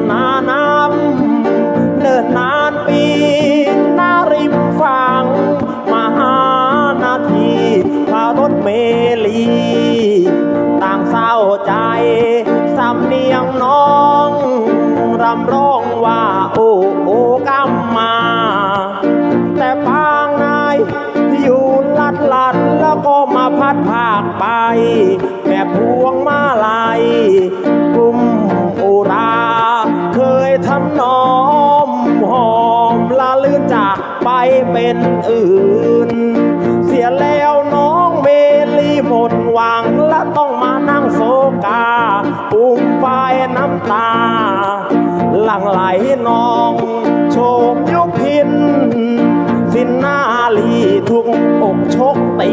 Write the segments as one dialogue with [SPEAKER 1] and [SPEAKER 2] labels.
[SPEAKER 1] ำนาน้ำเนิ่นนานปีน้าริมฝั่งมาหานาทีพารถเมลี ต่างเศร้าใจสำเนียงน้องรำร้องว่าโอ้โอ้กัมมา แต่ปางนายอยู่ลัดลัดแล้วก็มาพัดภาคไปแม่ จากไปเป็นอื่น เสียแล้วน้องเมลีหมดหวังและต้องมานั่งโศกาปุ่มไฟน้ำตา หลังไหลนองโชมยุพิน สินนาลีทุกอกชกตี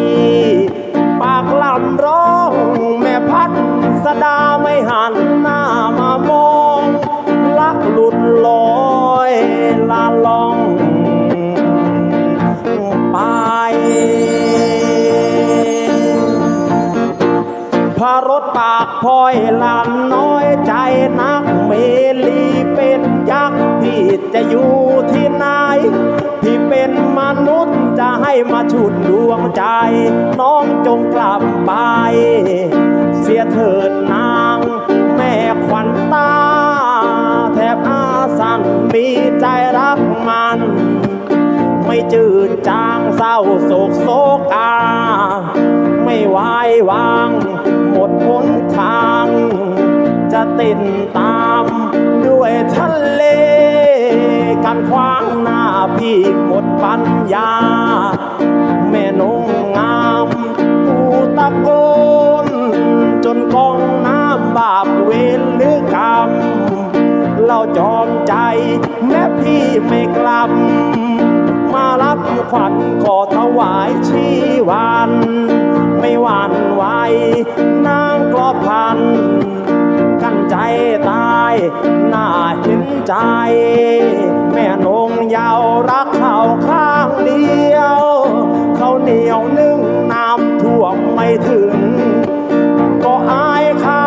[SPEAKER 1] อยลานน้อยใจนักเมลีเป็นยักษ์พี่จะอยู่ที่ไหนพี่เป็นมนุษย์จะให้มาฉุดดวงใจ น้องจงกลับไป เสียเถิดนางแม่ขวัญตา แทบอาสันมีใจรักมัน ไม่จืดจางเศร้าโศกโศกาไม่ไหววาง หมดหนทาง ติดตาม ด้วยทะเลกันขวางหน้าพี่หมดปัญญา แม่นงงามกูตะโกน จนกองน้ำบาปเวรหรือกรรม เราจอมใจแม่พี่ไม่กลับ มารับขวัญขอถวายชีวัน น่าเห็นใจ แม่นงยาวรักเขาข้างเดียว เขาเหนียวนึ่งน้ำท่วมไม่ถึง ก็อายเขา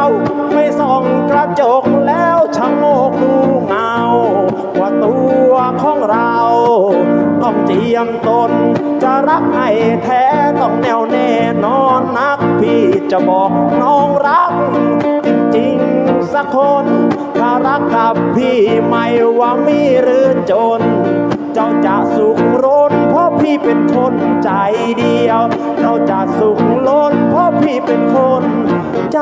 [SPEAKER 1] ไม่ส่องกระจกแล้วชะโงกดูเงา ว่าตัวของเรา ต้องเจียมตนจะรักให้แท้ต้องแน่วแน่นอนนัก พี่จะบอกน้องรัก จริงๆสักคน รับพี่ไม่ว่ามีหรือจน เจ้าจะสุขล้นเพราะพี่เป็นคนใจเดียว เจ้าจะสุขล้นเพราะพี่เป็นคนใจ